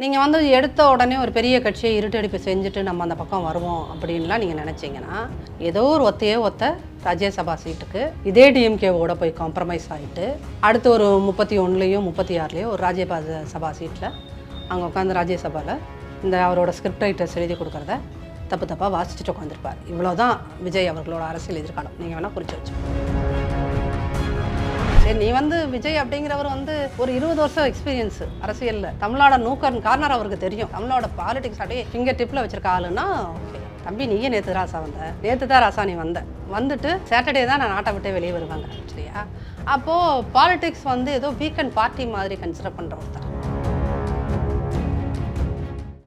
நீங்கள் வந்து எடுத்த உடனே ஒரு பெரிய கட்சியை இருட்டடிப்பு செஞ்சுட்டு நம்ம அந்த பக்கம் வருவோம் அப்படின்லாம் நீங்கள் நினச்சிங்கன்னா ஏதோ ஒரு ஒத்தையே ஒத்த ராஜ்யசபா சீட்டுக்கு இதே டிஎம்கேவோட போய் காம்ப்ரமைஸ் ஆகிட்டு அடுத்து ஒரு முப்பத்தி ஒன்றுலேயோ முப்பத்தி ஆறுலேயோ ஒரு ராஜ்யபா சபா சீட்டில் அங்கே உட்காந்து ராஜ்யசபாவில் இந்த அவரோட ஸ்கிரிப்ட் ரைட்டர்ஸ் எழுதி கொடுக்குறத தப்பு தப்பாக வாசிச்சுட்டு உட்காந்துருப்பார் இவ்வளோதான் விஜய் அவர்களோட அரசியல் எதிர்காலம். நீங்கள் வேணால் குறித்து வச்சுக்கோங்க. நீ வந்து விஜய் அப்படிங்கிறவர் வந்து ஒரு இருபது வருஷம் எக்ஸ்பீரியன்ஸ் அரசியலில். தமிழ்நாட நூக்கர் கார்னர் அவருக்கு தெரியும். தமிழோட பாலிடிக்ஸ் அப்படியே ஃபிங்கர் டிப்பில் வச்சிருக்க ஆளுன்னா ஓகே தம்பி நீயே நேற்று ராசா வந்த. நேற்று தான் ராசா நீ வந்த. வந்துட்டு சாட்டர்டே தான் நான் நாட்டை விட்டே வெளியே வருவாங்க சரியா? அப்போது பாலிடிக்ஸ் வந்து ஏதோ வீக்கெண்ட் பார்ட்டி மாதிரி கன்சிடர் பண்ணுற ஒருத்தர்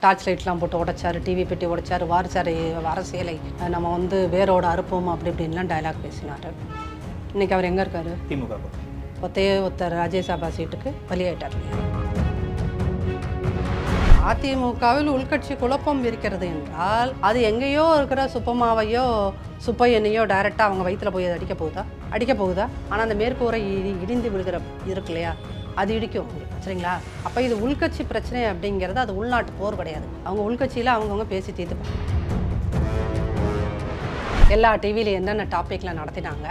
டார்ச் லைட்லாம் போட்டு உடைச்சாரு டிவி பெட்டி உடைச்சாரு வாரிச்சாரு அரசியலை. நம்ம வந்து வேரோட அறுப்போம் அப்படி இப்படின்லாம் டயலாக் பேசினார். இன்னைக்கு அவர் எங்கே இருக்காரு? திமுக ஒத்தையே ஒருத்தர் ராஜ்யசபா சீட்டுக்கு பலியாயிட்டார். அதிமுகவில் உள்கட்சி குழப்பம் இருக்கிறது என்றால் அது எங்கேயோ இருக்கிற சுப்பமாவையோ சுப்பையனையோ டைரெக்டாக அவங்க வயிற்றுல போய் அடிக்க போகுதா? அடிக்க போகுதா? ஆனால் அந்த மேற்கூரை இடி இடிந்து விழுகிற இருக்கு இல்லையா? அது இடிக்கும். சரிங்களா? அப்போ இது உள்கட்சி பிரச்சனை அப்படிங்கிறது அது உள்நாட்டு போர் கிடையாது. அவங்க உள்கட்சியில் அவங்கவுங்க பேசி தீர்த்துப்பாங்க எல்லா டிவியில் என்னென்ன டாப்பிக்கில் நடத்தினாங்க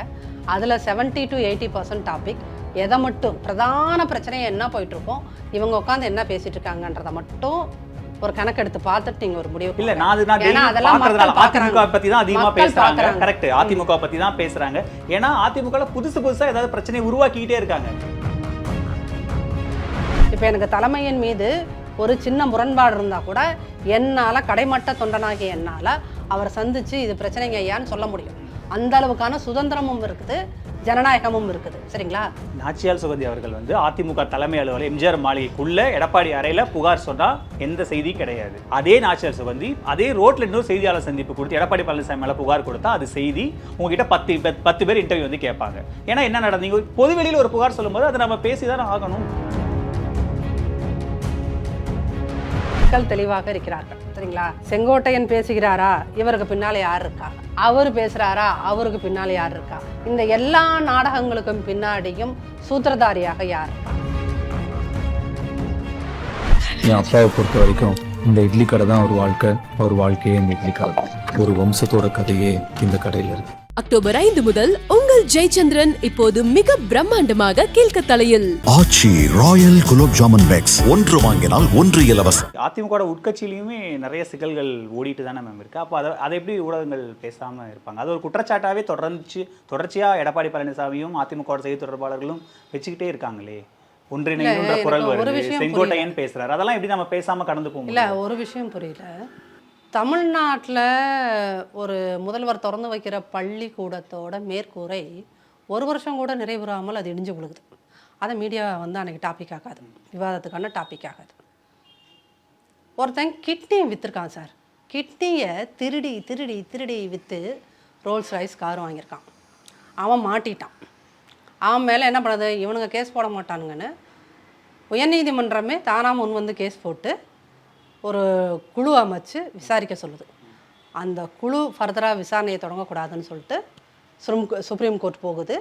அதில் 70 டு எயிட்டி பர்சன்ட் டாபிக் எதை மட்டும் பிரதான பிரச்சனையை என்ன போயிட்டுருக்கோம்? இவங்க உட்காந்து என்ன பேசிட்டு இருக்காங்கன்றதை மட்டும் ஒரு கணக்கெடுத்து பார்த்துட்டு நீங்கள் ஒரு முடிவு இல்ல நான் அது அதெல்லாம். அதிமுக பத்தி தான் அதிகமா பேசுறாங்க. கரெக்ட் அதிமுக பத்தி தான் பேசுறாங்க. ஏன்னா அதிமுகல புதுசு புதுசா ஏதாவது பிரச்சனை உருவாக்கிட்டே இருக்காங்க. இப்போ எனக்கு தலைமையின் மீது ஒரு சின்ன முரண்பாடு இருந்தால் கூட என்னால் கடைமட்ட தொண்டனாகிய என்னால் அவரை சந்திச்சு இது பிரச்சனைங்க ஐயான்னு சொல்ல முடியும். அந்த அளவுக்கான சுதந்திரமும் இருக்குது. ஜனநாயகமும் இருக்குது. சரிங்களா? நாச்சியால் சுகந்தி அவர்கள் வந்து அதிமுக தலைமை அலுவலர் எம்ஜிஆர் மாளிகைக்குள்ள எடப்பாடி அறையில புகார் சொன்னா எந்த செய்தி கிடையாது. அதே நாச்சியால் சுகந்தி அதே ரோட்ல இன்னொரு செய்தியாளர் சந்திப்பு கொடுத்து எடப்பாடி பழனிசாமி மேல புகார் கொடுத்தா அது செய்தி உங்ககிட்ட பத்து பத்து- பத்து பேர் இன்டர்வியூ வந்து கேட்பாங்க. ஏன்னா என்ன நடந்தீங்க? பொதுவெளியில் ஒரு புகார் சொல்லும்போது அதை நம்ம பேசிதானே ஆகணும். மக்கள் தெளிவாக இருக்கிறார்கள். சரிங்களா? செங்கோட்டையன் பேசுகிறாரா? இவருக்கு பின்னால யார் இருக்கா? அவர் பேசுறாரா? அவருக்கு பின்னால யார் இருக்கா? இந்த எல்லா நாடகங்களுக்கும் பின்னாடியும் சூத்திரதாரியாக யார்? இருக்கா என் அப்பாவை பொறுத்த வரைக்கும் இந்த இட்லி கடை தான் ஒரு வாழ்க்கை. ஒரு வாழ்க்கையே இந்த இட்லி கடை. ஒரு வம்சத்தோட கதையே இந்த கடையில இருக்கு. அக்டோபர் ஐந்து முதல் உங்கள் ஜெயச்சந்திரன் இப்போது மிக பிரம்மாண்டமாக கீழ்கத்தலையில் ஆச்சி ராயல் குலோப் ஜாமுன் பேக்ஸ் ஒன்று வாங்கினால் ஒன்று இலவசம். அதிமுக உட்கட்சியிலையுமே நிறைய சிக்கல்கள் ஓடிட்டு தானே மேம் இருக்கு. அப்போ அதை அதை எப்படி ஊடகங்கள் பேசாம இருப்பாங்க? அது ஒரு குற்றச்சாட்டாவே தொடர்ந்து தொடர்ச்சியா எடப்பாடி பழனிசாமியும் அதிமுக செய்தி தொடர்பாளர்களும் வச்சுக்கிட்டே இருக்காங்களே. ஒன்றிணைன்ற எனக்கு குரல் ஒரு வருது. விஷயம் செங்கோட்டையன் பேசுறாரு. அதெல்லாம் எப்படி நம்ம பேசாம கடந்து போக இல்லை ஒரு விஷயம் புரியல. தமிழ்நாட்டில் ஒரு முதல்வர் திறந்து வைக்கிற பள்ளிக்கூடத்தோட மேற்கூரை ஒரு வருஷம் கூட நிறைவுறாமல் அது இடிஞ்சு விழுகுது. அதை மீடியா வந்து அன்றைக்கி டாபிக் ஆகாது. விவாதத்துக்கான டாபிக் ஆகாது. ஒருத்தன் கிட்னி விற்றுருக்கான் சார் கிட்னியை திருடி திருடி திருடி விற்று ரோல்ஸ் ரைஸ் கார் வாங்கியிருக்கான். அவன் மாட்டிட்டான். அவன் மேலே என்ன பண்ணுறது இவனுங்க கேஸ் போட மாட்டானுங்கன்னு உயர்நீதிமன்றமே தானாக முன் வந்து கேஸ் போட்டு ஒரு குழு அமைச்சு விசாரிக்க சொல்லுது. அந்த குழு ஃபர்தராக விசாரணையை தொடங்கக்கூடாதுன்னு சொல்லிட்டு சுப்ரீம் சுப்ரீம் கோர்ட் போகுது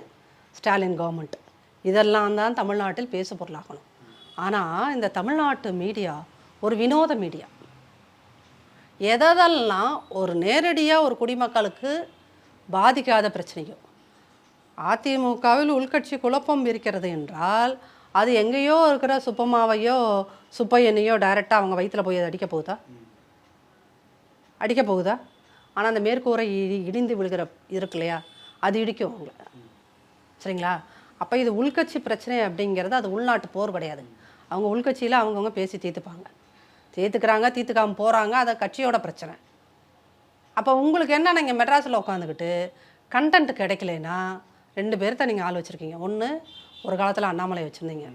ஸ்டாலின் கவர்மெண்ட் இதெல்லாம் தான் தமிழ்நாட்டில் பேசு பொருளாகணும். ஆனால் இந்த தமிழ்நாட்டு மீடியா ஒரு வினோத மீடியா எதெல்லாம் ஒரு நேரடியாக ஒரு குடிமக்களுக்கு பாதிக்காத பிரச்சனையோ அதிமுகவில் உள்கட்சி குழப்பம் இருக்கிறது என்றால் அது எங்கேயோ இருக்கிற சுப்பமாவையோ சுப்பையனையோ டைரெக்டாக அவங்க வயிற்றில் போய் அது அடிக்க போகுதா? அடிக்க போகுதா? ஆனால் அந்த மேற்கூரை இடி இடிந்து விழுகிற இருக்கு இல்லையா? அது இடிக்கும் அவங்கள. சரிங்களா? அப்போ இது உள்கட்சி பிரச்சனை அப்படிங்கிறது அது உள்நாட்டு போர் கிடையாது. அவங்க உள்கட்சியில் அவங்கவுங்க பேசி தீர்த்துப்பாங்க. தீர்த்துக்கிறாங்க தீர்த்துக்காம போகிறாங்க அதை கட்சியோட பிரச்சனை. அப்போ உங்களுக்கு என்ன நீங்கள் மெட்ராஸில் உட்காந்துக்கிட்டு கண்டென்ட் கிடைக்கலனா ரெண்டு பேர்த்த நீங்கள் ஆள் வச்சுருக்கீங்க. ஒன்று ஒரு காலத்தில் அண்ணாமலை வச்சுருந்தீங்க.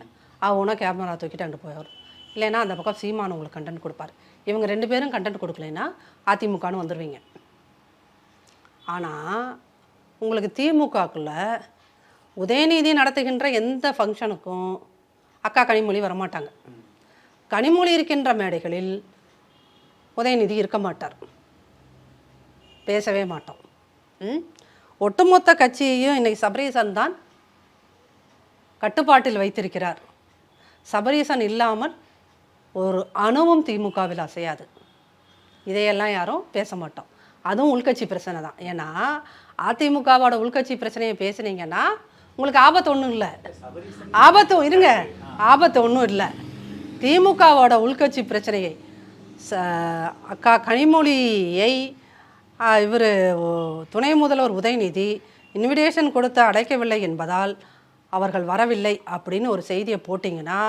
அவனா கேமரா தூக்கிட்டு அங்கே போவார் இல்லைன்னா அந்த பக்கம் சீமான் உங்களுக்கு கண்டென்ட் கொடுப்பார். இவங்க ரெண்டு பேரும் கண்டென்ட் கொடுக்கலைன்னா அதிமுகன்னு வந்துடுவீங்க ஆனால் உங்களுக்கு திமுகக்குள்ள உதயநிதி நடத்துகின்ற எந்த ஃபங்க்ஷனுக்கும் அக்கா கனிமொழி வரமாட்டாங்க. கனிமொழி இருக்கின்ற மேடைகளில் உதயநிதி இருக்க மாட்டார். பேசவே மாட்டோம். ம்? ஒட்டுமொத்த கட்சியையும் இன்னைக்கு சபரீசன் தான் கட்டுப்பாட்டில் வைத்திருக்கிறார். சபரீசன் இல்லாமல் ஒரு அணுவும் திமுகவில் அசையாது. இதையெல்லாம் யாரும் பேச மாட்டோம். அதுவும் உள்கட்சி பிரச்சனை தான். ஏன்னா அதிமுகவோட உள்கட்சி பிரச்சனையை பேசுனீங்கன்னா உங்களுக்கு ஆபத்து ஒன்றும் இல்லை. ஆபத்து இருங்க. ஆபத்து ஒன்றும் இல்லை. திமுகவோட உள்கட்சி பிரச்சனையை ச அக்கா கனிமொழியை இவர் துணை முதல்வர் உதயநிதி இன்விடேஷன் கொடுத்து அடைக்கவில்லை என்பதால் அவர்கள் வரவில்லை அப்படின்னு ஒரு செய்தியை போட்டிங்கன்னா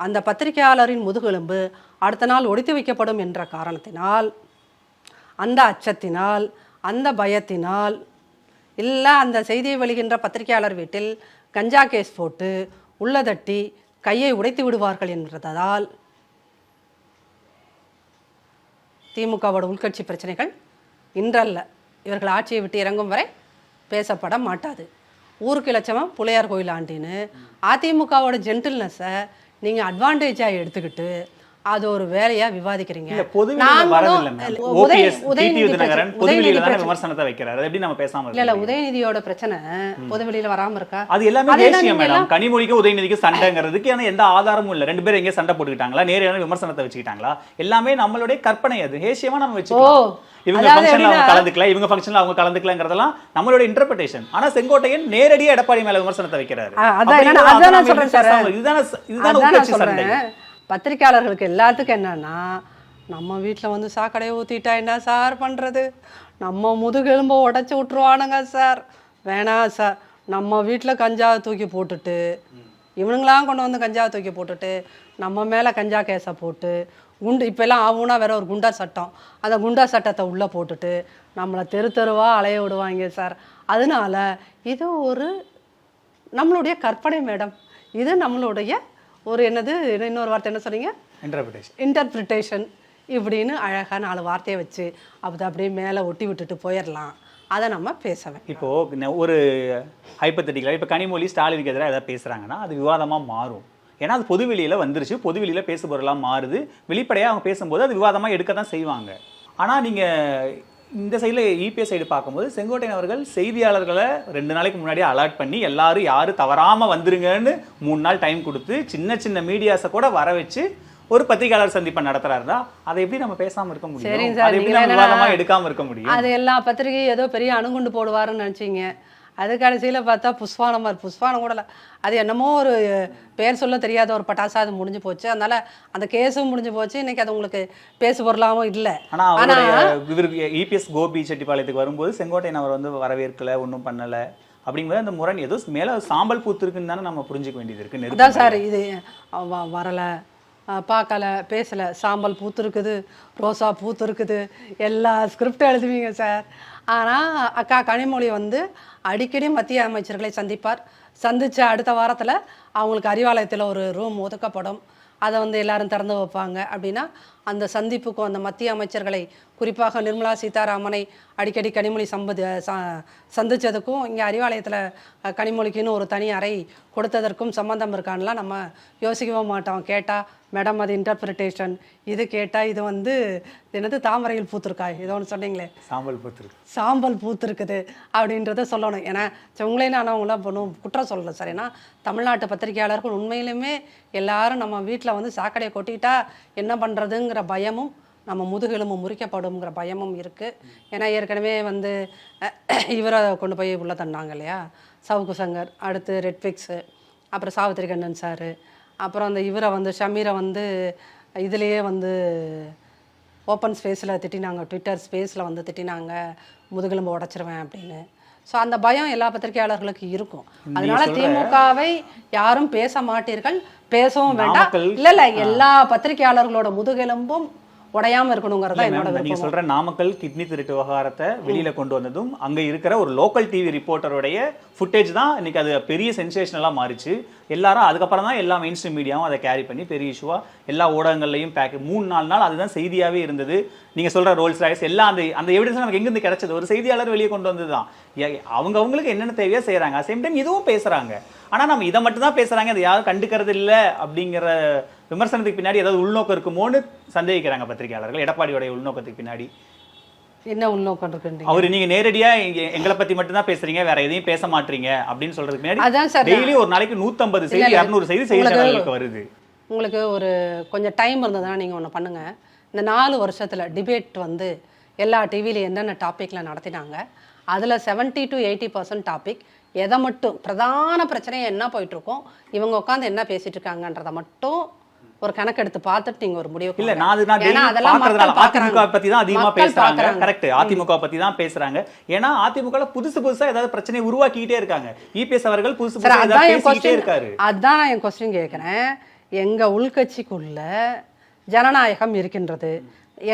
அந்த பத்திரிகையாளரின் முதுகெலும்பு அடுத்த நாள் ஒடித்து வைக்கப்படும் என்ற காரணத்தினால் அந்த அச்சத்தினால் அந்த பயத்தினால் இல்லை அந்த செய்தியை வெளிகின்ற பத்திரிகையாளர் வீட்டில் கஞ்சா கேஸ் போட்டு உள்ளதட்டி கையை உடைத்து விடுவார்கள் என்றதால் திமுகவோட உள்கட்சி பிரச்சனைகள் இன்றல்ல. இவர்கள் ஆட்சியை விட்டு இறங்கும் வரை பேசப்பட மாட்டாது. ஊருக்கு இலட்சமாக புலையார் கோயில் ஆண்டின்னு அதிமுகவோட ஜென்டில்னஸை நீங்கள் அட்வான்டேஜாக எடுத்துக்கிட்டு அது ஒரு வேலையா விவாதிக்கிறீங்க. விமர்சனத்தை வைக்கிறாரு. எப்படி நம்ம பேசாம இல்ல உதயநிதியோட பிரச்சனை பொதுவெளியில வராம இருக்கா அது எல்லாமே நீங்க மேடம். கனிமொழிக்கு உதயநிதிக்கு சண்டைங்கிறதுக்கு ஆனா எந்த ஆதாரமும் இல்ல. ரெண்டு பேரும் எங்கேயும் சண்டை போட்டுக்கிட்டாங்களா? நேரடியான விமர்சனத்தை வச்சுக்கிட்டாங்களா? எல்லாமே நம்மளுடைய கற்பனை அது. ஹேசியமா நம்ம வச்சுக்கலாம். ஓ, இவங்க ஃபங்க்ஷன்ல அவங்க எப்படின்னா- கலந்துக்கல இவங்க ஃபங்க்ஷன்ல அவங்க கலந்துக்கலங்கிறதெல்லாம் நம்மளோட இன்டர்பிரேஷன் ஆனா செங்கோட்டையன் நேரடியா எடப்பாடி மேல விமர்சனத்தை வைக்கிறாரு. இதுதானே இதுதானே பத்திரிக்கையாளர்களுக்கு எல்லாத்துக்கும் என்னன்னா நம்ம வீட்டில் வந்து சாக்கடையை ஊற்றிட்டா என்ன சார் பண்ணுறது நம்ம முதுகெலும்பை உடச்சி விட்ருவானுங்க சார். வேணாம் சார். நம்ம வீட்டில் கஞ்சா தூக்கி போட்டுட்டு இவனுங்களாம் கொண்டு வந்து கஞ்சா தூக்கி போட்டுட்டு நம்ம மேலே கஞ்சா கேஸை போட்டு குண்டு இப்போல்லாம் ஆகும்னா வேற ஒரு குண்டா சட்டம். அந்த குண்டா சட்டத்தை உள்ளே போட்டுட்டு நம்மளை தெரு தெருவாக அலைய விடுவாங்க சார். அதனால இது ஒரு நம்மளுடைய கற்பனை மேடம். இது நம்மளுடைய ஒரு என்னது இன்னொரு வார்த்தை என்ன சொன்னீங்க? இன்டர்பிரேஷன் இன்டர்பிரிட்டேஷன் இப்படின்னு அழகாக நாலு வார்த்தையை வச்சு அப்படி அப்படியே மேலே ஒட்டி விட்டுட்டு போயிடலாம். அதை நம்ம பேசவேன் இப்போ ந- ஒரு ஹைப்பத்தட்டிக்கலாக இப்போ கனிமொழி ஸ்டாலினுக்கு எதிராக ஏதாவது பேசுறாங்கன்னா அது விவாதமா மாறும். ஏன்னா அது பொதுவெளியில வந்துருச்சு பொதுவெளியில பேசுபொருளாக மாறுது. வெளிப்படையா அவங்க பேசும்போது அது விவாதமா எடுக்க தான் செய்வாங்க. ஆனா நீங்க இந்த சைடில் இபிஎஸ் சைடு பார்க்கும்போது செங்கோட்டையன் அவர்கள் செய்தியாளர்களை ரெண்டு நாளைக்கு முன்னாடியே அலர்ட் பண்ணி எல்லாரும் யாரும் தவறாம வந்துருங்கன்னு மூணு நாள் டைம் கொடுத்து சின்ன சின்ன மீடியாஸை கூட வர வச்சு ஒரு பத்திரிகையாளர் சந்திப்பை நடத்துறாருன்னா அதை எப்படி நம்ம பேசாம இருக்க முடியும்? அதை எப்படி நம்ம விவாதமா எடுக்காம இருக்க முடியும்? அது எல்லா பத்திரிகையும் ஏதோ பெரிய அணுகுண்டு போடுவாருன்னு நினச்சிங்க. அது கடைசியில் பார்த்தா புஷ்பானமர் புஷ்பானம் கூட இல்ல. அது என்னமோ ஒரு பேர் சொல்ல தெரியாத ஒரு பட்டாசா அது முடிஞ்சு போச்சு. அதனால அந்த கேஸும் முடிஞ்சு போச்சு. இன்னைக்கு அது உங்களுக்கு பேசு பொருளாகவும் இல்லை. ஆனா அவருடைய இவருக்கு இபிஎஸ் கோபி செட்டிப்பாளையத்துக்கு வரும்போது செங்கோட்டையன் அவர் வந்து வரவேற்கல ஒன்றும் பண்ணல அப்படிங்கும்போது அந்த முரண் ஏதோ மேல சாம்பல் பூத்திருக்குன்னு தானே நம்ம புரிஞ்சுக்க வேண்டியது இருக்கு அதான் சார் இது வரல. பார்க்கல பேசலை. சாம்பல் பூத்துருக்குது ரோசா பூத்துருக்குது. எல்லா ஸ்கிரிப்டும் எழுதுவீங்க சார் ஆனால் அக்கா கனிமொழி வந்து அடிக்கடி மத்திய அமைச்சர்களை சந்திப்பார். சந்தித்த அடுத்த வாரத்தில் அவங்களுக்கு அறிவாலயத்தில் ஒரு ரூம் ஒதுக்கப்படும். அதை வந்து எல்லாரும் திறந்து வைப்பாங்க. அப்படின்னா அந்த சந்திப்புக்கும் அந்த மத்திய அமைச்சர்களை குறிப்பாக நிர்மலா சீதாராமனை அடிக்கடி கனிமொழி சம்பதி சந்தித்ததுக்கும் சந்திச்சதுக்கும் இங்கே அறிவாலயத்தில் கனிமொழிக்குன்னு ஒரு தனி அறை கொடுத்ததற்கும் சம்மந்தம் இருக்கான்லாம் நம்ம யோசிக்கவே மாட்டோம். கேட்டால் மேடம் அது இன்டர்பிரிட்டேஷன் இது கேட்டால் இது வந்து என்னது தாமரையில் பூத்திருக்கா ஏதோ ஒன்று சொன்னீங்களே. சாம்பல் பூத்திருக்கு. சாம்பல் பூத்திருக்குது அப்படின்றத சொல்லணும். ஏன்னா உங்களே நான் அவங்களாம் பண்ணும் குற்றம் சொல்லலை சார். ஏன்னா தமிழ்நாட்டு பத்திரிகையாளர்கள் உண்மையிலுமே எல்லாரும் நம்ம வீட்டில் வந்து சாக்கடையை கொட்டிட்டா என்ன பண்ணுறதுங்கிற பயமும் நம்ம முதுகெலும்பு முறிக்கப்படுங்கிற பயமும் இருக்குது ஏன்னா ஏற்கனவே வந்து இவரை கொண்டு போய் உள்ளே தந்தாங்க இல்லையா? சவுக்கு சங்கர் அடுத்து ரெட்ஃபிக்ஸு அப்புறம் சாவித்திரி கண்ணன் சார் அப்புறம் அந்த இவரை வந்து ஷமீரை வந்து இதுலேயே வந்து ஓப்பன் ஸ்பேஸில் திட்டினாங்க. ட்விட்டர் ஸ்பேஸில் வந்து திட்டினாங்க. முதுகெலும்பு உடைச்சிருவேன் அப்படின்னு. ஸோ அந்த பயம் எல்லா பத்திரிகையாளர்களுக்கு இருக்கும். அதனால திமுகவை யாரும் பேச மாட்டீர்கள். பேசவும் வேண்டாம். இல்ல இல்ல எல்லா பத்திரிகையாளர்களோட முதுகெலும்பும் உடையாம இருக்கணுங்கிறதா என்னோட நீங்க சொல்ற நாமக்கல் கிட்னி திருட்டு விவகாரத்தை வெளியில கொண்டு வந்ததும் அங்க இருக்கிற ஒரு லோக்கல் டிவி ரிப்போர்ட்டருடைய ஃபுட்டேஜ் தான் இன்னைக்கு அது பெரிய சென்சேஷனலா மாறிச்சு. எல்லாரும் அதுக்கப்புறம் தான் எல்லா மெயின் ஸ்ட்ரீம் மீடியாவும் அதை கேரி பண்ணி பெரிய இஷ்யூவா எல்லா ஊடகங்கள்லையும் பேக் மூணு நாலு நாள் அதுதான் செய்தியாவே இருந்தது. நீங்க சொல்ற ரோல்ஸ் ராய்ஸ் எல்லாம் அந்த அந்த எவிடன்ஸ் நமக்கு எங்கிருந்து கிடைச்சது? ஒரு செய்தியாளர் வெளியே கொண்டு வந்ததுதான். ஏ- அவங்க அவங்களுக்கு என்னென்ன தேவையோ செய்றாங்க. சேம் டைம் இதுவும் பேசுறாங்க. ஆனா நம்ம இதை மட்டும் தான் பேசுறாங்க. அதை யாரும் கண்டுக்கிறது இல்ல அப்படிங்கிற விமர்சனத்துக்கு பின்னாடி ஏதாவது உள்நோக்கம் இருக்குமோன்னு சந்தேகிக்கிறாங்க பத்திரிகையாளர்கள். எடப்பாடியோடைய உள்நோக்கத்துக்கு பின்னாடி. என்ன உள்நோக்கம் இருக்குன்றீங்க? அவர் நீங்க நேரடியா எங்களை பத்தி மட்டும் தான் பேசுறீங்க வேற எதையும் பேச மாட்டீங்க அப்படின்னு சொல்றதுக்கு சார் டெய்லி ஒரு நாளைக்கு 150 இல்ல, செய்தி. 200 செய்தி செய்தி உங்களுக்கு- சேனல்களுக்கு வருது. உங்களுக்கு ஒரு கொஞ்சம் டைம் இருந்ததுன்னா நீங்கள் ஒன்று பண்ணுங்கள் இந்த நாலு வருஷத்தில் டிபேட் வந்து எல்லா டிவிலையும் என்னென்ன டாப்பிக்கில் நடத்தினாங்க அதில் 70 டு எயிட்டி பர்சன்ட் டாபிக் எதை மட்டும் பிரதான பிரச்சனை என்ன போயிட்டுருக்கோம் இவங்க உட்காந்து என்ன பேசிட்டு இருக்காங்கன்றதை மட்டும் ஒரு கணக்கெடுத்து பார்த்துட்டு நீங்கள் ஒரு முடிவு இல்ல நான் அதெல்லாம் அதிமுக. பத்தி தான் அதிகமா பேசுறாங்க. கரெக்ட் அதிமுக பத்தி தான் பேசுறாங்க. ஏன்னா அதிமுக புதுசு புதுசா ஏதாவது பிரச்சனை உருவாக்கிட்டே இருக்காங்க. இபிஎஸ் அவர்கள் புதுசு புதுசா பேசிக்கிட்டே இருக்காரு. அதான் நான் என் கொஸ்டின் கேட்குறேன் எங்கள் உள்கட்சிக்குள்ள ஜனநாயகம் இருக்கின்றது.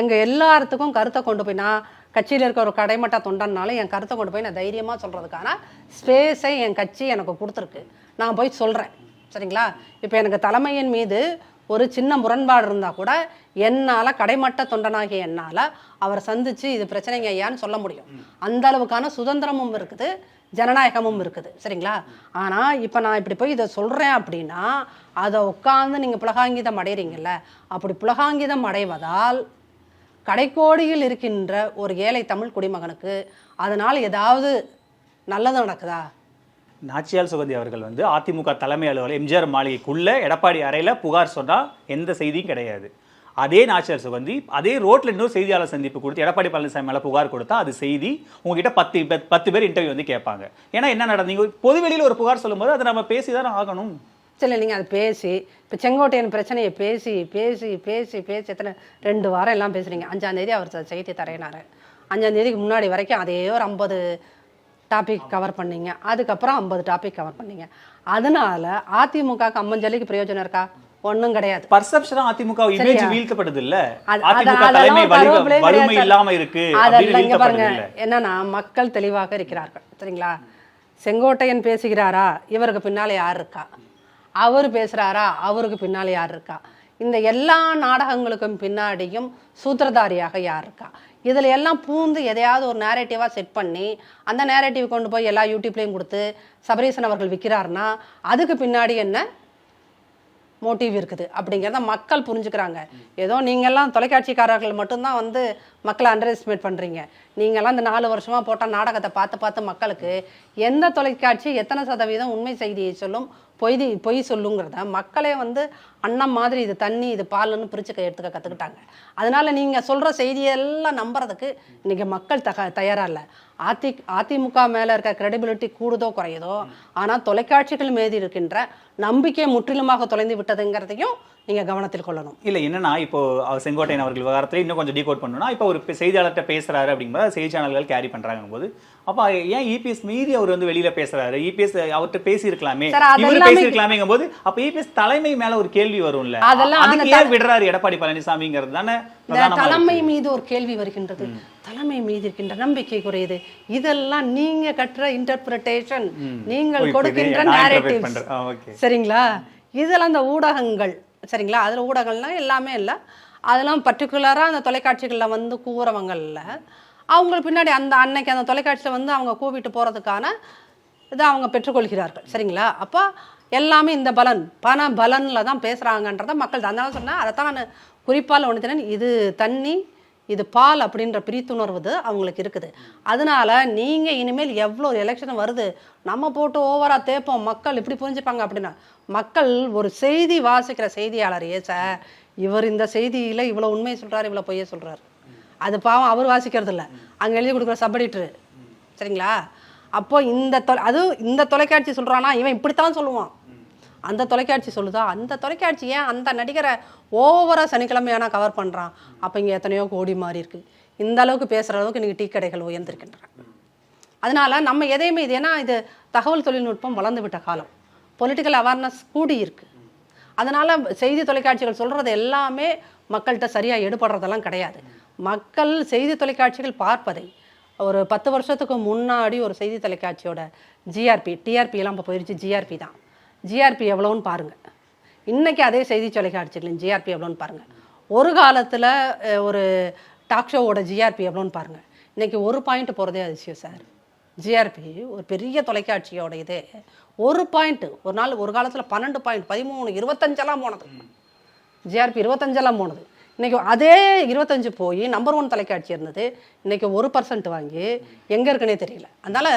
எங்கள் எல்லாத்துக்கும் கருத்தை கொண்டு போய் நான் கட்சியில் இருக்க ஒரு கடைமட்ட தொண்டன்னாலும் என் கருத்தை கொண்டு போய் நான் தைரியமாக சொல்கிறதுக்கான ஸ்பேஸை என் கட்சி எனக்கு கொடுத்துருக்கு. நான் போய் சொல்கிறேன் சரிங்களா? இப்போ எனக்கு தலைமையின் மீது ஒரு சின்ன முரண்பாடு இருந்தால் கூட என்னால் கடைமட்ட தொண்டனாகிய என்னால் அவரை சந்தித்து இது பிரச்சனைங்க ஐயான்னு சொல்ல முடியும். அந்த அளவுக்கான சுதந்திரமும் இருக்குது ஜனநாயகமும் இருக்குது. சரிங்களா? ஆனால் இப்போ நான் இப்படி போய் இதை சொல்கிறேன் அப்படின்னா அதை உட்காந்து நீங்கள் புலகாங்கிதம் அடைகிறீங்கல்ல அப்படி புலகாங்கிதம் அடைவதால் கடைக்கோடியில் இருக்கின்ற ஒரு ஏழை தமிழ் குடிமகனுக்கு அதனால் ஏதாவது நல்லது நடக்குதா? நாச்சியால் சுகந்தி அவர்கள் வந்து அதிமுக தலைமை அலுவலர் எம்ஜிஆர் மாளிகைக்குள்ளே எடப்பாடி அறையில் புகார் சொன்னால் எந்த செய்தியும் கிடையாது. அதே நாச்சியார் சுகந்தி அதே ரோட்டில் இன்னொரு செய்தியாளர் சந்திப்பு கொடுத்து எடப்பாடி பழனிசாமி மேலே புகார் கொடுத்தா அது செய்தி உங்ககிட்ட பத்து பத்து பேர் இன்டர்வியூ வந்து கேட்பாங்க. ஏன்னா என்ன நடந்தீங்க பொதுவெளியில் ஒரு புகார் சொல்லும்போது அதை நம்ம பேசி தானே ஆகணும். சரி நீங்கள் அதை பேசி இப்போ செங்கோட்டையன் பிரச்சனையை பேசி பேசி பேசி பேசி எத்தனை ரெண்டு வாரம் எல்லாம் பேசுகிறீங்க அஞ்சாந்தேதி அவர் செய்தி தரையினார் அஞ்சாந்தேதிக்கு முன்னாடி வரைக்கும் அதே ஒரு ஐம்பது டாபிக் கவர் பண்ணீங்க. அதுக்கப்புறம் ஐம்பது டாபிக் கவர் பண்ணீங்க. அதனால அதிமுகக்கு அம்மஞ்சலிக்கு பிரயோஜனம் இருக்கா? ஒன்றும் கிடையாது. பர்செப்ஷனா அதிமுக இமேஜ்? வீழ்த்தப்படுது இல்ல அதிமுக வலிமை- இல்லாம இருக்கு அதெல்லாம் பாருங்க. என்னன்னா மக்கள் தெளிவாக இருக்கிறார்கள். சரிங்களா? செங்கோட்டையன் பேசுகிறாரா? இவருக்கு பின்னால யார் இருக்கா? அவர் பேசுறாரா? அவருக்கு பின்னால யார் இருக்கா? இந்த எல்லா நாடகங்களுக்கும் பின்னாடியும் சூத்திரதாரியாக யார் இருக்கா? இதில் எல்லாம் பூந்து எதையாவது ஒரு நேரேட்டிவாக செட் பண்ணி அந்த நேரேட்டிவ் கொண்டு போய் எல்லா யூடியூப்லேயும் கொடுத்து சபரீசன் அவர்கள் விற்கிறாருன்னா அதுக்கு பின்னாடி என்ன மோட்டிவ் இருக்குது? அப்படிங்கிறத மக்கள் புரிஞ்சுக்கிறாங்க. ஏதோ நீங்கள்லாம் தொலைக்காட்சிக்காரர்கள் மட்டும்தான் வந்து மக்களை அண்டர் எஸ்டிமேட் பண்ணுறீங்க நீங்கள்லாம் இந்த நாலு வருஷமாக போட்ட நாடகத்தை பார்த்து பார்த்து மக்களுக்கு எந்த தொலைக்காட்சி எத்தனை சதவீதம் உண்மை செய்தியை சொல்லும் பொய் பொய் சொல்லுங்கிறத மக்களே வந்து அன்னம் மாதிரி இது தண்ணி இது பால்னு பிரித்து எடுத்துக்க கற்றுக்கிட்டாங்க அதனால் நீங்கள் சொல்கிற செய்தியெல்லாம் நம்புறதுக்கு இன்றைக்கி மக்கள் தக தயாராக இல்லை. அதி அதிமுக மேலே இருக்க கிரெடிபிலிட்டி கூடுதோ குறையுதோ ஆனால் தொலைக்காட்சிகள் மீது இருக்கின்ற நம்பிக்கை முற்றிலுமாக தொலைந்து விட்டதுங்கிறதையும் நீங்கள் கவனத்தில் கொள்ளணும். இல்ல என்னன்னா இப்போ செங்கோட்டையன் அவர்கள் விவகாரத்துல இன்னும் கொஞ்சம் டீகோட் பண்ணணும்னா இப்போ ஒரு செய்தியாளர்கிட்ட பேசுறாரு அப்படிங்கும்போது செய்தி சேனல்கள் கேரி பண்றாங்க போது அப்ப ஏன் இபிஎஸ் மீறி அவர் வந்து வெளியில பேசுறாரு? இபிஎஸ் அவர்கிட்ட பேசி இருக்கலாமே சார், இவர் அதெல்லாமே- பேசி இருக்கலாமேங்கும் போது அப்ப இபிஎஸ் தலைமை மேல ஒரு கேள்வி வரும்ல. அதெல்லாம் ஏன் விடுறாரு எடப்பாடி பழனிசாமிங்கிறது தானே தலைமை. மீது ஒரு கேள்வி வருகின்றது. தலைமை மீது இருக்கின்ற நம்பிக்கை குறையுது இதெல்லாம் நீங்க கற்ற இன்டர்பிரேஷன் ஓ, நீங்கள் கொடுக்கின்ற okay. சரிங்களா? இதெல்லாம் அந்த ஊடகங்கள் சரிங்களா? அதில் ஊடகங்கள்லாம் எல்லாமே இல்லை. அதெல்லாம் பர்டிகுலராக அந்த தொலைக்காட்சிகளில் வந்து கூறவங்கள்ல அவங்களுக்கு பின்னாடி அந்த அன்னைக்கு அந்த தொலைக்காட்சியில் வந்து அவங்க கூவிட்டு போகிறதுக்கான இதை அவங்க பெற்றுக்கொள்கிறார்கள். சரிங்களா? அப்போ எல்லாமே இந்த பலன் பண பலனில் தான் பேசுகிறாங்கன்றத மக்கள் அதனால சொன்னேன் அதைத்தான் நான் குறிப்பால் ஒன்று சொன்னேன் இது தண்ணி இது பால் அப்படின்ற பிரித்துணர்வு அவங்களுக்கு இருக்குது. அதனால நீங்கள் இனிமேல் எவ்வளோ எலெக்ஷன் வருது நம்ம போட்டு ஓவராக தேய்ப்போம் மக்கள் இப்படி புரிஞ்சுப்பாங்க அப்படின்னா மக்கள் ஒரு செய்தி வாசிக்கிற செய்தியாளர் ஏச இவர் இந்த செய்தியில் இவ்வளோ உண்மையை சொல்கிறார் இவ்வளோ பொய்யை சொல்கிறார் அது பாவம் அவர் வாசிக்கிறது இல்லை அங்கே எழுதி கொடுக்குற சபடிட்ரு சரிங்களா? அப்போது இந்த தொலை அதுவும் இந்த தொலைக்காட்சி சொல்கிறானா இவன் இப்படித்தான் சொல்லுவான். அந்த தொலைக்காட்சி சொல்லுதா? அந்த தொலைக்காட்சி ஏன் அந்த நடிகரை ஓவராக சனிக்கிழமையானா கவர் பண்ணுறான் அப்போ இங்கே எத்தனையோ கோடி மாறி இருக்குது இந்த அளவுக்கு பேசுகிற அளவுக்கு இன்றைக்கி டீ கடைகள் உயர்ந்திருக்கின்றன. அதனால நம்ம எதையுமே இது ஏன்னா இது தகவல் தொழில்நுட்பம் வளர்ந்து விட்ட காலம். பொலிட்டிக்கல் அவேர்னஸ் கூடி இருக்குது அதனால் செய்தி தொலைக்காட்சிகள் சொல்கிறது எல்லாமே மக்கள்கிட்ட சரியாக எடுபடுறதெல்லாம் கிடையாது. மக்கள் செய்தி தொலைக்காட்சிகள் பார்ப்பதை ஒரு பத்து வருஷத்துக்கு முன்னாடி ஒரு செய்தி தொலைக்காட்சியோட ஜிஆர்பி டிஆர்பியெல்லாம் இப்போ போயிடுச்சு ஜிஆர்பி தான். ஜிஆர்பி எவ்வளோன்னு பாருங்கள் இன்றைக்கி அதே செய்தி தொலைக்காட்சிகளின் ஜிஆர்பி எவ்வளோன்னு பாருங்கள் ஒரு காலத்தில் ஒரு டாக் ஷோவோட ஜிஆர்பி எவ்வளோன்னு பாருங்கள் இன்றைக்கி ஒரு பாயிண்ட் போகிறதே அதிசயம் சார் ஜிஆர்பி ஒரு பெரிய தொலைக்காட்சியோட இது ஒரு பாயிண்ட் ஒரு நாள் ஒரு காலத்தில் பன்னெண்டு பாயிண்ட் பதிமூணு இருபத்தஞ்செல்லாம் போனது. ஜிஆர்பி இருபத்தஞ்செல்லாம் போனது. இன்றைக்கி அதே இருபத்தஞ்சு போய் நம்பர் ஒன் தொலைக்காட்சி இருந்தது. இன்றைக்கி ஒரு பர்சன்ட் வாங்கி எங்கே இருக்குன்னே தெரியல. அதனால்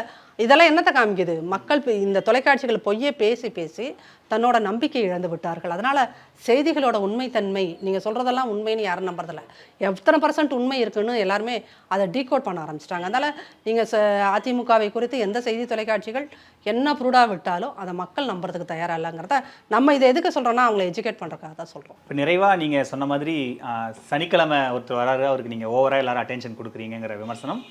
இதெல்லாம் என்னத்தை காமிக்குது? மக்கள் இந்த தொலைக்காட்சிகள் பொய்யே பேசி பேசி தன்னோட நம்பிக்கை இழந்து விட்டார்கள். அதனால் செய்திகளோட உண்மைத்தன்மை நீங்கள் சொல்கிறதெல்லாம் உண்மைன்னு யாரும் நம்புறதில்ல. எத்தனை பர்சன்ட் உண்மை இருக்குன்னு எல்லாருமே அதை டீகோட் பண்ண ஆரம்பிச்சிட்டாங்க. அதனால் நீங்கள் ச- அதிமுகவை குறித்து எந்த செய்தி தொலைக்காட்சிகள் என்ன ப்ரூடாக விட்டாலும் அதை மக்கள் நம்புறதுக்கு தயாராக இல்லைங்கிறத நம்ம இதை எதுக்கு சொல்கிறோன்னா அவங்கள எஜுகேட் பண்ணுறக்காக தான் சொல்கிறோம் இப்போ நிறைவாக நீங்கள் சொன்ன மாதிரி சனிக்கிழமை ஒருத்தர் வராரு அவருக்கு நீங்கள் ஓவராக எல்லாரும் அட்டென்ஷன் கொடுக்குறீங்கிற விமர்சனம்.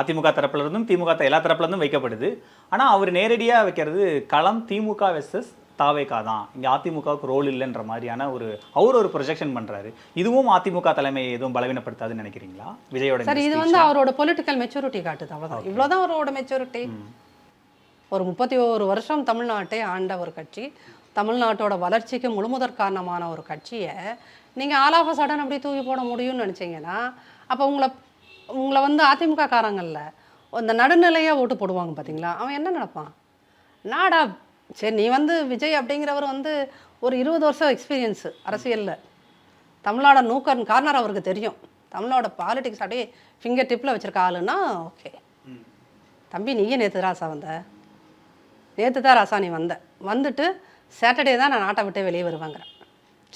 அதிமுக தரப்புல இருந்தும் திமுக எல்லா தரப்புல இருந்தும் வைக்கப்படுது. ஆனால் அவர் நேரடியாக வைக்கிறது களம் திமுக வெர்சஸ் தாவேகா தான். இங்கே அதிமுகவுக்கு ரோல் இல்லைன்ற மாதிரியான ஒரு அவர் ஒரு ப்ரொஜெக்ஷன் பண்ணுறாரு இதுவும் அதிமுக தலைமையை எதுவும் பலவீனப்படுத்தாதுன்னு நினைக்கிறீங்களா? விஜயோட சரி இது? வந்து அவரோட பொலிட்டிக்கல் மெச்சூரிட்டி காட்டுது அவ்வளவுதான். இவ்வளவுதான் அவரோட மெச்சூரிட்டி ஒரு முப்பத்தி ஒரு வருஷம் தமிழ்நாட்டை ஆண்ட ஒரு கட்சி தமிழ்நாட்டோட வளர்ச்சிக்கு முழுமுதற் காரணமான ஒரு கட்சியை நீங்கள் ஆல் ஆஃப் சடன் அப்படி தூக்கி போட முடியும்னு நினச்சிங்கன்னா அப்போ உங்களை உங்களை வந்து அதிமுக காரங்கள்ல இந்த நடுநிலையாக ஓட்டு போடுவாங்க பார்த்தீங்களா அவன் என்ன நினைப்பான்? நாடா சரி நீ வந்து விஜய் அப்படிங்கிறவர் வந்து ஒரு இருபது வருஷம் எக்ஸ்பீரியன்ஸு அரசியலில். தமிழோட நூக்கன் கார்னர் அவருக்கு தெரியும். தமிழோட பாலிடிக்ஸ் அப்படியே ஃபிங்கர் டிப்பில் வச்சுருக்க ஆளுன்னா ஓகே தம்பி நீயே நேற்று ராசா வந்த. நேற்று தான் ராசா நீ வந்த. வந்துட்டு சாட்டர்டே தான் நான் நாட்டை விட்டே வெளியே வருவாங்கிறேன்.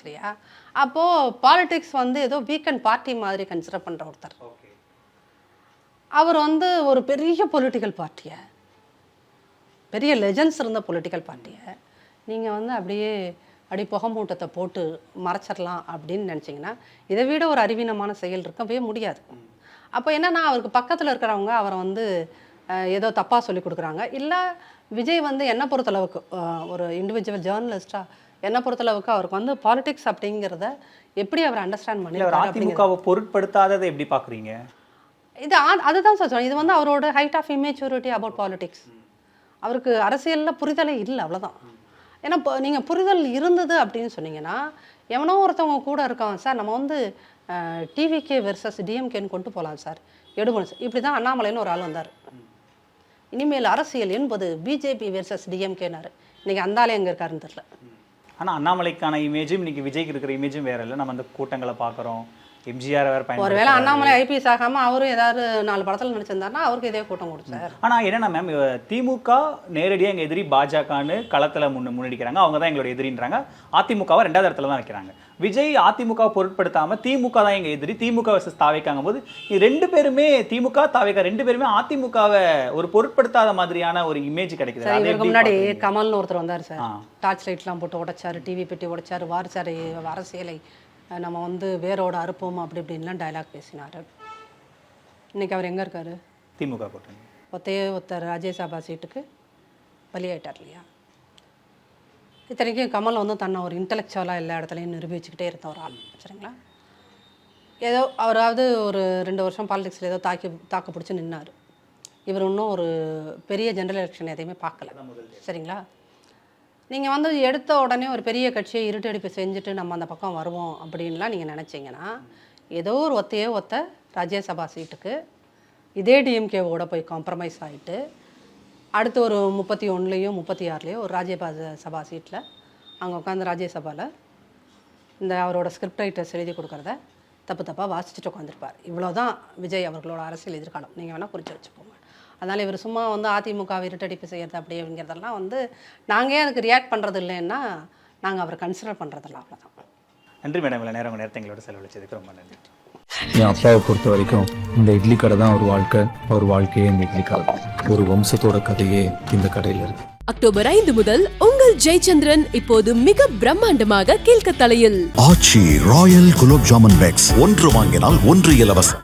சரியா? அப்போது பாலிடிக்ஸ் வந்து ஏதோ வீக்கெண்ட் பார்ட்டி மாதிரி கன்சிடர் பண்ணுற ஒருத்தர். அவர் வந்து ஒரு பெரிய பொலிட்டிக்கல் பார்ட்டியை பெரிய லெஜண்ட்ஸ் இருந்த பொலிட்டிக்கல் பார்ட்டியை நீங்கள் வந்து அப்படியே அப்படி புகை மூட்டத்தை போட்டு மறைச்சிடலாம் அப்படின்னு நினச்சிங்கன்னா இதை விட ஒரு அறிவீனமான செயல் இருக்கவே முடியாது. அப்போ என்னன்னா அவருக்கு பக்கத்தில் இருக்கிறவங்க அவரை வந்து ஏதோ தப்பாக சொல்லி கொடுக்குறாங்க. இல்லை விஜய் வந்து என்னை பொறுத்தளவுக்கு ஒரு இண்டிவிஜுவல் ஜேர்னலிஸ்டாக என்னை பொறுத்தளவுக்கு அவருக்கு வந்து பாலிடிக்ஸ் அப்படிங்கிறத எப்படி அவர் அண்டர்ஸ்டாண்ட் பண்ணி அதிமுகவை பொருட்படுத்தாததை எப்படி பார்க்குறீங்க இது ஆ- அதுதான் சார் சொல்றேன். இது வந்து அவரோட height of immaturity about politics அவருக்கு அரசியலில் புரிதலே இல்லை அவ்வளோதான் ஏன்னா இப்போ நீங்கள் புரிதல் இருந்தது அப்படின்னு சொன்னீங்கன்னா எவனோ ஒருத்தவங்க கூட இருக்கான் சார் நம்ம வந்து டிவிகே வெர்சஸ் டிஎம்கேன்னு கொண்டு போகலாம் சார் எடுக்கணும் சார் இப்படி தான் அண்ணாமலைன்னு ஒரு ஆள் வந்தார். இனிமேல் அரசியல் என்பது பிஜேபி வெர்சஸ் டிஎம்கேனாரு இன்றைக்கி அந்த ஆளே எங்கே இருக்காருன்னு தெரில ஆனால் அண்ணாமலைக்கான இமேஜும் இன்றைக்கி விஜய்க்கு இருக்கிற இமேஜும் வேற இல்லை. நம்ம அந்த கூட்டங்களை பார்க்குறோம். எம்ஜிஆர் வேற ஒருவேளை பயன்படுத்துறாரு. அண்ணாமலை ஐபிஎஸ் ஆகாமல் அவரும் ஏதாவது நாலு படத்தில் நடிச்சிருந்தாருன்னா அவருக்கு இதே கூட்டம் கொடுத்தார் ஆனா என்னன்னா மேம் திமுக நேரடியா எங்க எதிரி பாஜகன்னு களத்துல முன்ன முன்னெடுக்கிறாங்க அவங்க தான் எங்களோட எதிரின்றாங்க அதிமுகவை ரெண்டாவது இடத்துல தான் வைக்கிறாங்க விஜய் அதிமுக பொருட்படுத்தாம திமுக தான் எங்க எதிரி திமுக வர்சஸ் தாவைக்காங்க போது ரெண்டு பேருமே திமுக தாவைக்கா ரெண்டு பேருமே அதிமுகவை ஒரு பொருட்படுத்தாத மாதிரியான ஒரு இமேஜ் கிடைக்குது சார் அதை இவருக்கு எப்படி முன்னாடி? கமல்னு ஒருத்தர் வந்தார் சார். டார்ச் லைட்லாம் போட்டு உடைச்சாரு டிவி பெட்டி உடைச்சாரு வாரிசாரு அரசியலை நம்ம வந்து வேரோட அறுப்போம் அப்படி இப்படின்லாம் டயலாக் பேசினார். இன்னைக்கு அவர் எங்கே இருக்காரு? திமுக கூட்டணி. ஒத்தையே ஒருத்தர் ராஜ்யசபா சீட்டுக்கு பலியாயிட்டார் இல்லையா? இத்தனைக்கும் கமல் வந்து தன்னை ஒரு இன்டலெக்சுவலாக எல்லா இடத்துலையும் நிரூபிச்சுக்கிட்டே இருந்த ஒரு ஆள் சரிங்களா? ஏதோ அவராவது ஒரு ரெண்டு வருஷம் பாலிடிக்ஸில் ஏதோ தாக்கி தாக்கு பிடிச்சி நின்னார். இவர் இன்னும் ஒரு பெரிய ஜெனரல் எலெக்ஷன் எதையுமே பார்க்கல சரிங்களா? நீங்கள் வந்து எடுத்த உடனே ஒரு பெரிய கட்சியை இருட்டடிப்பு செஞ்சுட்டு நம்ம அந்த பக்கம் வருவோம் அப்படின்லாம் நீங்கள் நினச்சிங்கன்னா ஏதோ ஒரு ஒத்தையே ஒத்த ராஜ்யசபா சீட்டுக்கு இதே டிஎம்கேவோட போய் காம்ப்ரமைஸ் ஆகிட்டு அடுத்து ஒரு முப்பத்தி ஒன்றுலேயோ முப்பத்தி ஆறுலேயோ ஒரு ராஜ்யபா சபா சீட்டில் அங்கே உட்காந்து ராஜ்யசபாவில் இந்த அவரோட ஸ்கிரிப்ட் ரைட்டர்ஸ் எழுதி கொடுக்குறத தப்பு தப்பாக வாசிச்சுட்டு உட்காந்துருப்பார் இவ்வளோ தான் விஜய் அவர்களோட அரசியல் எதிர்காலம். நீங்கள் வேணால் குறித்து வச்சுக்கோங்க. அதனால் இவர் சும்மா வந்து அதிமுக இருட்டடிப்பு செய்கிறது அப்படிங்கிறதெல்லாம் வந்து நாங்கள் ஏன் அதுக்கு ரியாக்ட் பண்ணுறது இல்லைன்னா நாங்கள் அவரை கன்சிடர் பண்ணுறதில்ல அவ்வளோதான் நன்றி மேடம் இவ்வளவு நேரம் நேரத்தை எங்களோட செலவழிச்சதுக்கு ரொம்ப நன்றி. என் அப்பாவை பொறுத்த வரைக்கும் இந்த இட்லி கடை தான் ஒரு வாழ்க்கை ஒரு வாழ்க்கையே இந்த இட்லி கடை. ஒரு வம்சத்தோட கதையே இந்த கடையில் இருக்கு. அக்டோபர் ஐந்து முதல் உங்கள் ஜெயச்சந்திரன் இப்போது மிக பிரம்மாண்டமாக கீழ்கத்தலையில். ஆச்சி ராயல் குலோப் ஜாமன் பேக்ஸ் ஒன்று வாங்கினால் ஒன்று இலவசம்.